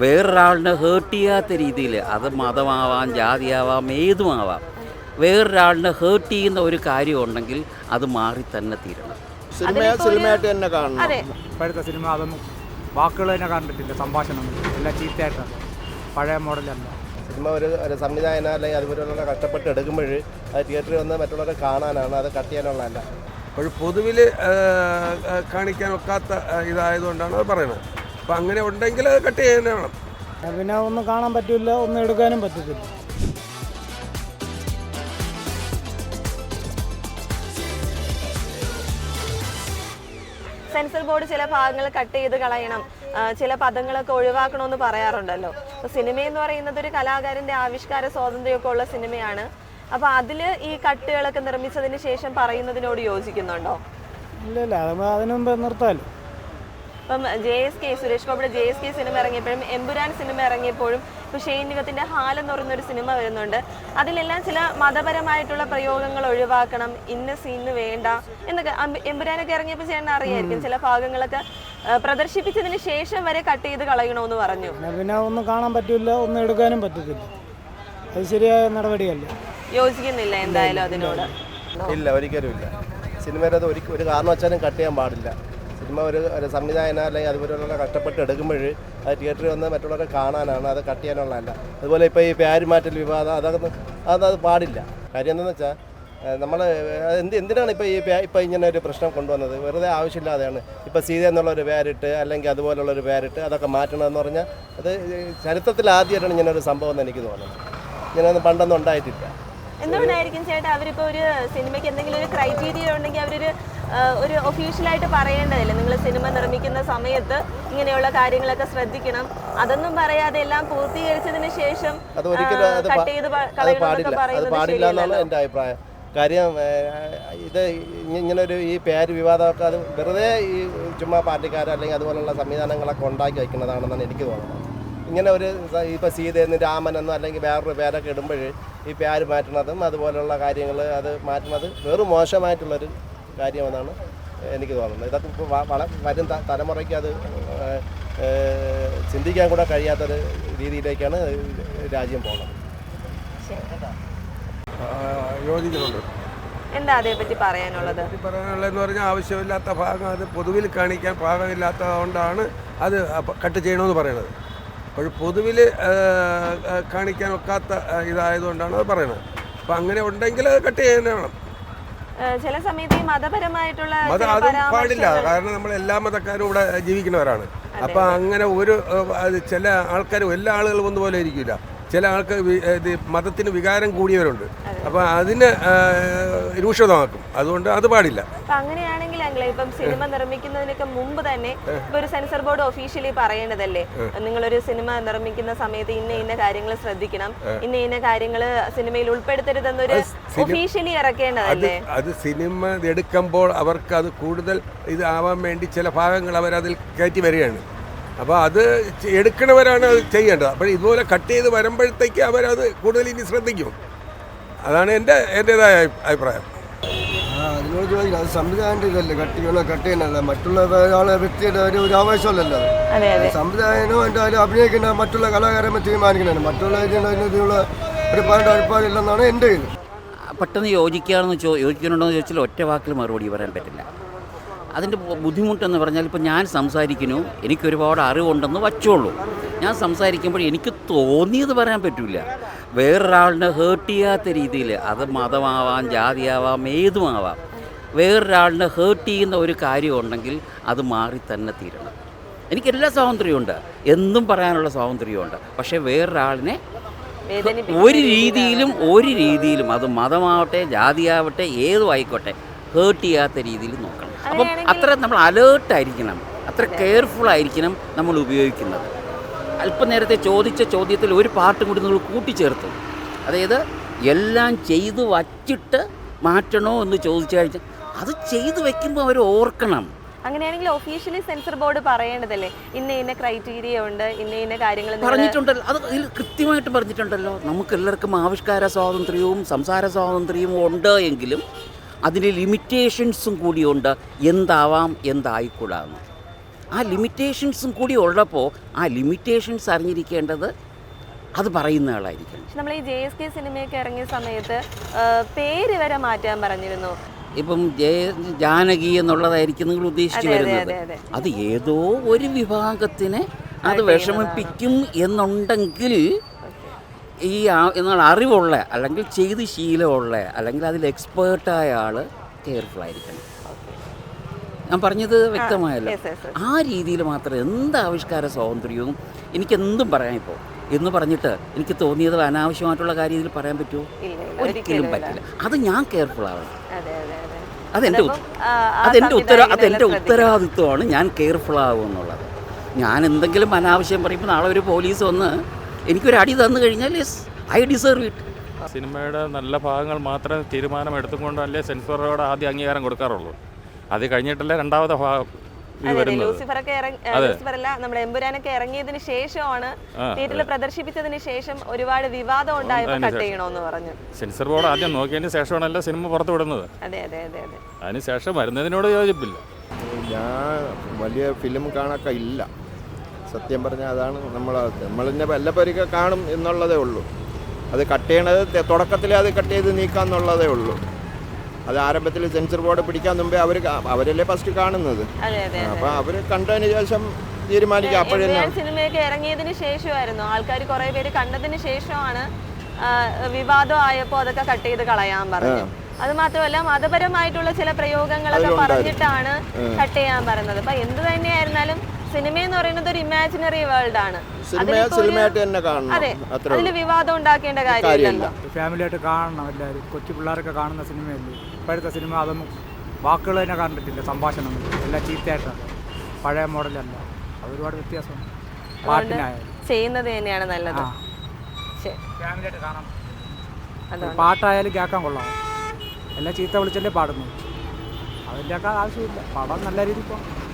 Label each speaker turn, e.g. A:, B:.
A: വേറൊരാളിനെ heart ചെയ്യാത്ത രീതിയിൽ അത് മതമാവാം ജാതിയാവാം ഏതുമാവാം വേറൊരാളിനെ ഹേർട്ട് ചെയ്യുന്ന ഒരു കാര്യം ഉണ്ടെങ്കിൽ അത് മാറി തന്നെ തീരണം.
B: സിനിമയെ സിനിമയായിട്ട് തന്നെ കാണണം.
C: ഇപ്പോഴത്തെ സിനിമ അതൊന്നും വാക്കുകൾ തന്നെ കണ്ടിട്ടില്ല സംഭാഷണം എല്ലാം ചീത്തയായിട്ടാണ്. പഴയ മോഡലല്ല
D: സിനിമ ഒരു ഒരു സംവിധായകന അല്ലെങ്കിൽ അതുപോലെയുള്ള കഷ്ടപ്പെട്ട് എടുക്കുമ്പോൾ അത് തിയേറ്ററിൽ വന്ന് മറ്റുള്ളവരെ കാണാനാണ് അത് കട്ട് ചെയ്യാനുള്ളതല്ല.
E: ഒരു പൊതുവിൽ കാണിക്കാൻ ഒക്കാത്ത ഇതായതുകൊണ്ടാണ് അത് പറയുന്നത്. അപ്പം അങ്ങനെ ഉണ്ടെങ്കിൽ അത് കട്ട് ചെയ്യാൻ വേണം.
C: പിന്നെ ഒന്നും കാണാൻ പറ്റില്ല ഒന്നും എടുക്കാനും പറ്റത്തില്ല.
F: സെൻസർ ബോർഡ് ചില ഭാഗങ്ങൾ കട്ട് ചെയ്ത് കളയണം. ചില പദങ്ങളൊക്കെ ഒഴിവാക്കണമെന്ന് പറയാറുണ്ടല്ലോ. അപ്പൊ സിനിമ എന്ന് പറയുന്നത് ഒരു കലാകാരന്റെ ആവിഷ്കാര സ്വാതന്ത്ര്യമൊക്കെ ഉള്ള സിനിമയാണ്. അപ്പൊ അതിൽ ഈ കട്ടുകളൊക്കെ നിർമ്മിച്ചതിന് ശേഷം പറയുന്നതിനോട് യോജിക്കുന്നുണ്ടോ?
C: ഇല്ല ഇല്ല നിർത്താലോ. നിർത്താമല്ലോ
F: ഇപ്പം ജെ എസ് കെ സുരേഷ് ഗോപിയുടെ ജെ എസ് കെ സിനിമ ഇറങ്ങിയപ്പോഴും എമ്പുരാൻ സിനിമ ഇറങ്ങിയപ്പോഴും ഇപ്പൊ ഷെയ്ൻ നിഗത്തിന്റെ ഹാൽ എന്ന് പറയുന്ന ഒരു സിനിമ വരുന്നുണ്ട്. അതിലെല്ലാം ചില മതപരമായിട്ടുള്ള പ്രയോഗങ്ങൾ ഒഴിവാക്കണം ഇന്ന സീന് വേണ്ട എന്നൊക്കെ. എമ്പുരാനൊക്കെ ഇറങ്ങിയപ്പോൾ ചേട്ടൻ അറിയായിരിക്കും ചില ഭാഗങ്ങളൊക്കെ പ്രദർശിപ്പിച്ചതിന് ശേഷം വരെ കട്ട് ചെയ്ത് കളയണമെന്ന് പറഞ്ഞു.
C: പിന്നെ ഒന്നും കാണാൻ പറ്റില്ല ഒന്നും എടുക്കാനും പറ്റത്തില്ല. അത് ശരിയായ നടപടിയല്ല.
F: യോജിക്കുന്നില്ല എന്തായാലും അതിനോട്.
D: ഇല്ല ഒരിക്കലും ഇല്ല. സിനിമയുടെ അത് ഒരു കാരണവശാലും കട്ട് ചെയ്യാൻ പാടില്ല. സിനിമ ഒരു ഒരു സംവിധായകന അല്ലെങ്കിൽ അതുപോലെയുള്ള കഷ്ടപ്പെട്ട് എടുക്കുമ്പോൾ അത് തിയേറ്ററിൽ വന്ന് മറ്റുള്ളവരെ കാണാനാണ് അത് കട്ട് ചെയ്യാനുള്ളതല്ല. അതുപോലെ ഇപ്പോൾ ഈ പേരുമാറ്റൽ വിവാദം അതൊക്കെ അത് അത് പാടില്ല. കാര്യം എന്താണെന്ന് വെച്ചാൽ നമ്മൾ എന്ത് എന്തിനാണ് ഇപ്പോൾ ഈ ഇപ്പോൾ ഇങ്ങനെ ഒരു പ്രശ്നം കൊണ്ടുവന്നത്? വെറുതെ ആവശ്യമില്ലാതെയാണ്. ഇപ്പോൾ സീത എന്നുള്ളൊരു പേരിട്ട് അല്ലെങ്കിൽ അതുപോലുള്ളൊരു പേരിട്ട് അതൊക്കെ മാറ്റണമെന്ന് പറഞ്ഞാൽ അത് ചരിത്രത്തിൽ ആദ്യമായിട്ടാണ് ഇങ്ങനെ ഒരു സംഭവം എന്ന് എനിക്ക് തോന്നുന്നത്. ഇങ്ങനെയൊന്നും പണ്ടൊന്നും ഉണ്ടായിട്ടില്ല.
F: എന്തുകൊണ്ടായിരിക്കും ചേട്ടാ അവരിപ്പോൾ ഒരു സിനിമയ്ക്ക് എന്തെങ്കിലും ഒരു ക്രൈറ്റീരിയ ഉണ്ടെങ്കിൽ അവരൊരു ഒരു ഒഫീഷ്യലായിട്ട് പറയേണ്ടതില്ല. നിങ്ങൾ സിനിമ നിർമ്മിക്കുന്ന സമയത്ത് ഇങ്ങനെയുള്ള കാര്യങ്ങളൊക്കെ ശ്രദ്ധിക്കണം. അതൊന്നും പറയാതെ എല്ലാം പൂർത്തീകരിച്ചതിന് ശേഷം
D: അത് ഒരിക്കലും അത്
F: കട്ട് ചെയ്ത്
D: എന്റെ അഭിപ്രായം. കാര്യം ഇത് ഇങ്ങനൊരു ഇങ്ങനെ ഒരു ഈ പേര് വിവാദമൊക്കെ അത് വെറുതെ ഈ ചുമ്മാ പാർട്ടിക്കാർ അല്ലെങ്കിൽ അതുപോലുള്ള സംവിധാനങ്ങളൊക്കെ ഉണ്ടാക്കി വയ്ക്കുന്നതാണെന്നാണ് എനിക്ക് തോന്നുന്നത്. ഇങ്ങനെ ഒരു ഇപ്പോൾ സീതയെന്ന് രാമനെന്നോ അല്ലെങ്കിൽ വേറൊരു പേരൊക്കെ ഇടുമ്പോൾ ഈ പേര് മാറ്റുന്നതും അതുപോലുള്ള കാര്യങ്ങൾ അത് മാറ്റുന്നത് വെറും മോശമായിട്ടുള്ളൊരു കാര്യമെന്നാണ് എനിക്ക് തോന്നുന്നത്. ഇതൊക്കെ ഇപ്പോൾ വരും തലമുറയ്ക്ക് അത് ചിന്തിക്കാൻ കൂടെ കഴിയാത്തൊരു രീതിയിലേക്കാണ് രാജ്യം പോകുന്നത്.
E: ആ, യോജിക്കുന്നുണ്ട്.
F: എന്താ അതേപറ്റി പറയാനുള്ളത്?
E: പറയാനുള്ളതെന്ന് പറഞ്ഞാൽ ആവശ്യമില്ലാത്ത ഭാഗം അത് പൊതുവിൽ കാണിക്കാൻ പാകമില്ലാത്തത് കൊണ്ടാണ് അത് കട്ട് ചെയ്യണമെന്ന് പറയണത്. അപ്പോൾ പൊതുവിൽ കാണിക്കാൻ ഒക്കാത്ത ഇതായതുകൊണ്ടാണ് അത് പറയുന്നത് അപ്പം അങ്ങനെ ഉണ്ടെങ്കിൽ അത് കട്ട് ചെയ്യാൻ വേണം
F: ചില സമയത്ത് ഈ മതപരമായിട്ടുള്ള
E: അതും പാടില്ല. കാരണം നമ്മൾ എല്ലാ മതക്കാരും ഇവിടെ ജീവിക്കുന്നവരാണ്. അപ്പൊ അങ്ങനെ ഒരു ചില ആൾക്കാരും എല്ലാ ആളുകളും ഒന്നുപോലെ ഇരിക്കില്ല ചില ആൾക്ക് മതത്തിന് വികാരം കൂടിയവരുണ്ട്. അപ്പം അതിന് ഏഹ്, രൂക്ഷതമാക്കും. അതുകൊണ്ട് അത് പാടില്ല.
F: അങ്ങനെയാണെങ്കിൽ ഇപ്പം സിനിമ നിർമ്മിക്കുന്നതിനൊക്കെ മുമ്പ് തന്നെ ഇപ്പൊ ഒരു സെൻസർ ബോർഡ് ഒഫീഷ്യലി പറയേണ്ടതല്ലേ? നിങ്ങളൊരു സിനിമ നിർമ്മിക്കുന്ന സമയത്ത് ഇന്ന ഇന്ന കാര്യങ്ങൾ ശ്രദ്ധിക്കണം ഇന്ന ഇന്ന കാര്യങ്ങൾ സിനിമയിൽ ഉൾപ്പെടുത്തരുതെന്നൊരു ഒഫീഷ്യലി ഇറക്കേണ്ടതല്ലേ?
E: അത് സിനിമ എടുക്കുമ്പോൾ അവർക്ക് അത് കൂടുതൽ ഇത് ആവാൻ വേണ്ടി ചില ഭാഗങ്ങൾ അവർ അതിൽ കയറ്റി വരികയാണ്. അപ്പോൾ അത് എടുക്കണവരാണ് അത് ചെയ്യേണ്ടത്. അപ്പോൾ ഇതുപോലെ കട്ട് ചെയ്ത് വരുമ്പോഴത്തേക്ക് അവരത് കൂടുതൽ ഇനി ശ്രദ്ധിക്കും. അതാണ് എന്റെ എന്റെതായ അഭിപ്രായം.
G: ആ, അതിനോട് ചോദിക്കാം അത് സംവിധാനത്തിന്റെ ഇതല്ലേ? കട്ടികളോ കട്ട് മറ്റുള്ള ഒരാളെ വ്യക്തിയുടെ ഒരു ഒരു ആവേശമല്ലല്ലോ. അത്.
F: അതെ. അതെ
G: സംവിധായകനോ എന്തായാലും അഭിനയിക്കുന്ന മറ്റുള്ള കലാകാരന്മാർ തീരുമാനിക്കുന്നതാണ് മറ്റുള്ള ഇതിന് ഇതിനുള്ള ഒരു പാട്ട് അഭിപ്രായമില്ലെന്നാണ് എന്റെ ഇത്
A: പെട്ടെന്ന് യോജിക്കുകയാണെന്ന് ചോ യോജിക്കുന്നുണ്ടോ എന്ന് ചോദിച്ചാൽ ഒറ്റ വാക്കിൽ മറുപടി പറയാൻ പറ്റില്ല. അതിന്റെ ബുദ്ധിമുട്ടെന്ന് പറഞ്ഞാൽ ഇപ്പോൾ ഞാൻ സംസാരിക്കുന്നു എനിക്ക് ഒരുപാട് അറിവുണ്ടെന്ന് വച്ചോളൂ. ഞാൻ സംസാരിക്കുമ്പോൾ എനിക്ക് തോന്നിയത് പറയാൻ പറ്റില്ല വേറൊരാളിനെ ഹേർട്ട് ചെയ്യാത്ത രീതിയിൽ അത് മതമാവാം ജാതിയാവാം ഏതുമാവാം വേറൊരാളിനെ ഹേർട്ട് ചെയ്യുന്ന ഒരു കാര്യമുണ്ടെങ്കിൽ അത് മാറി തന്നെ തീരണം. എനിക്ക് എല്ലാ സ്വാതന്ത്ര്യമുണ്ട് എന്തും പറയാനുള്ള സ്വാതന്ത്ര്യമുണ്ട് പക്ഷേ വേറൊരാളിനെ ഒരു രീതിയിലും ഒരു രീതിയിലും അത് മതമാവട്ടെ ജാതിയാവട്ടെ ഏതും ആയിക്കോട്ടെ ഹേർട്ട് ചെയ്യാത്ത രീതിയിൽ നോക്കണം. അപ്പം അത്ര നമ്മൾ അലേർട്ടായിരിക്കണം അത്ര കെയർഫുൾ ആയിരിക്കണം നമ്മൾ ഉപയോഗിക്കുന്നത്. അല്പനേരത്തെ ചോദിച്ച ചോദ്യത്തിൽ ഒരു പാട്ടും കൂടി നമ്മൾ കൂട്ടിച്ചേർത്തു. അതായത് എല്ലാം ചെയ്തു വച്ചിട്ട് മാറ്റണോ എന്ന് ചോദിച്ചു കഴിഞ്ഞാൽ അത് ചെയ്തു വെക്കുമ്പോൾ അവർ ഓർക്കണം.
F: അങ്ങനെയാണെങ്കിൽ ഒഫീഷ്യലി സെൻസർ ബോർഡ് പറയേണ്ടതല്ലേ? ഇന്ന ഇന്ന ക്രൈറ്റീരിയ ഉണ്ട് ഇന്ന ഇന്ന കാര്യങ്ങൾ
A: പറഞ്ഞിട്ടുണ്ടല്ലോ. അത് ഇതിൽ കൃത്യമായിട്ട് പറഞ്ഞിട്ടുണ്ടല്ലോ. നമുക്ക് എല്ലാവർക്കും ആവിഷ്കാര സ്വാതന്ത്ര്യവും സംസാര സ്വാതന്ത്ര്യവും ഉണ്ട് എങ്കിലും അതിന് ലിമിറ്റേഷൻസും കൂടിയുണ്ട്. എന്താവാം എന്തായിക്കൂടാന്ന് ആ ലിമിറ്റേഷൻസും കൂടി ഉള്ളപ്പോൾ ആ ലിമിറ്റേഷൻസ് അറിഞ്ഞിരിക്കേണ്ടത് അത് പറയുന്ന ആളായിരിക്കണം.
F: നമ്മൾ ഈ ജെ എസ് കെ സിനിമയൊക്കെ ഇറങ്ങിയ സമയത്ത് പേര് വരെ മാറ്റാൻ പറഞ്ഞിരുന്നു.
A: ഇപ്പം ജയ ജാനകി എന്നുള്ളതായിരിക്കും നിങ്ങൾ ഉദ്ദേശിച്ചു വരുന്നത്.
F: അത്
A: ഏതോ ഒരു വിഭാഗത്തിനെ അത് വിഷമിപ്പിക്കും എന്നുണ്ടെങ്കിൽ ഈ ആ- എന്നാൽ അറിവുള്ള അല്ലെങ്കിൽ ചെയ്ത് ശീലമുള്ള അല്ലെങ്കിൽ അതിൽ എക്സ്പേർട്ടായ ആൾ കെയർഫുൾ ആയിരിക്കണം. ഞാൻ പറഞ്ഞത് വ്യക്തമായല്ലോ. ആ രീതിയിൽ മാത്രം എന്ത് ആവിഷ്കാര സ്വാതന്ത്ര്യവും എനിക്കെന്തും പറയാം ഇപ്പോൾ. എന്ന് പറഞ്ഞിട്ട് എനിക്ക് തോന്നിയത് അനാവശ്യമായിട്ടുള്ള കാര്യം ഇതിൽ പറയാൻ പറ്റുമോ? ഒരിക്കലും. പറ്റില്ല. അത് ഞാൻ കെയർഫുൾ ആവണം.
F: അതെ അതെ അതെ. അതെന്റെ
A: അതെന്റെ ഉത്തര
F: അതെന്റെ.
A: ഉത്തരവാദിത്വമാണ് ഞാൻ കെയർഫുൾ ആകും എന്നുള്ളത്. ഞാൻ എന്തെങ്കിലും അനാവശ്യം പറയുമ്പോൾ നാളെ ഒരു പോലീസ് വന്ന് എനിക്കൊരു അടി തന്നു കഴിഞ്ഞാൽ യെസ് ഐ ഡിസേർവ് ഇറ്റ്
H: സിനിമയുടെ നല്ല ഭാഗങ്ങൾ മാത്രമേ തീരുമാനം എടുത്തുകൊണ്ടല്ലേ സെൻസറോട് ആദ്യം അംഗീകാരം കൊടുക്കാറുള്ളൂ. അത് കഴിഞ്ഞിട്ടല്ലേ രണ്ടാമത്തെ ഭാഗം
F: ലൂസിഫറൊക്കെ അല്ല നമ്മുടെ എമ്പുരാനൊക്കെ ഇറങ്ങിയതിന് ശേഷമാണ് തിയേറ്ററിൽ പ്രദർശിപ്പിച്ചതിന് ശേഷം ഒരുപാട് വിവാദം ഉണ്ടായപ്പോൾ കട്ട്. ചെയ്യണമെന്ന് പറഞ്ഞു.
H: സെൻസർ ബോർഡ് ആദ്യം നോക്കിയതിന് ശേഷമാണല്ലോ സിനിമ പുറത്തു വിടുന്നത്.
F: അതെ അതെ അതെ അതെ.
H: അതിന് ശേഷം വരുന്നതിനോട് യോജിപ്പില്ല.
B: ഞാൻ വലിയ ഫിലിം കാണാക്ക ഇല്ല. സത്യം പറഞ്ഞാൽ അതാണ് നമ്മൾ നമ്മളിന്നെ വല്ലപ്പോഴൊക്കെ കാണും എന്നുള്ളതേ ഉള്ളൂ. അത് കട്ട് ചെയ്യണത് തുടക്കത്തിൽ തുടക്കത്തിലേ അത് കട്ട് ചെയ്ത് നീക്കാന്നുള്ളതേ ഉള്ളൂ. അത് ആരംഭത്തിൽ സെൻസർ ബോർഡ് പിടിക്കാൻ മുമ്പേ അവർ അവരല്ലേ ഫസ്റ്റ് കാണുന്നത്. അപ്പോൾ അവർ കണ്ടതിന് ശേഷം തീരുമാനിക്കുക അപ്പോഴേ
F: സിനിമയൊക്കെ ഇറങ്ങിയതിന് ശേഷമായിരുന്നു. ആൾക്കാർ കുറെ പേര് കണ്ടതിന് ശേഷമാണ് വിവാദം ആയപ്പോൾ അതൊക്കെ കട്ട് ചെയ്ത് കളയാൻ പറഞ്ഞു. അത് മാത്രമല്ല മതപരമായിട്ടുള്ള ചില പ്രയോഗങ്ങളൊക്കെ പറഞ്ഞിട്ടാണ് കട്ട് ചെയ്യാൻ പറയുന്നത്. അപ്പൊ എന്ത് തന്നെയായിരുന്നാലും സിനിമ എന്ന് പറയുന്നത് ഒരു ഇമാജിനറി വേൾഡ് ആണ്. അതെ. അതിൽ വിവാദം ഉണ്ടാക്കേണ്ട കാര്യമില്ലല്ലോ.
C: ഫാമിലിയായിട്ട് കാണണം എല്ലാവരും കൊച്ചു പിള്ളേരൊക്കെ കാണുന്ന സിനിമയല്ലേ? ഇപ്പോഴത്തെ സിനിമ അതൊന്നും വാക്കുകൾ തന്നെ കണ്ടിട്ടില്ല സംഭാഷണം. എല്ലാം ചീത്തയായിട്ടാണ് പഴയ മോഡലല്ല. അത് ഒരുപാട് വ്യത്യാസമുണ്ട്. പാട്ടിനായാലും.
F: ചെയ്യുന്നത് തന്നെയാണ് നല്ലത്.
C: ഫാമിലിയായിട്ട് കാണാം പാട്ടായാലും കേൾക്കാൻ കൊള്ളാം. എല്ലാം ചീത്ത വിളിച്ചല്ലേ പാടുന്നു? അതിന്റെയൊക്കെ ആവശ്യമില്ല. പടം നല്ല രീതിയിൽ പോകണം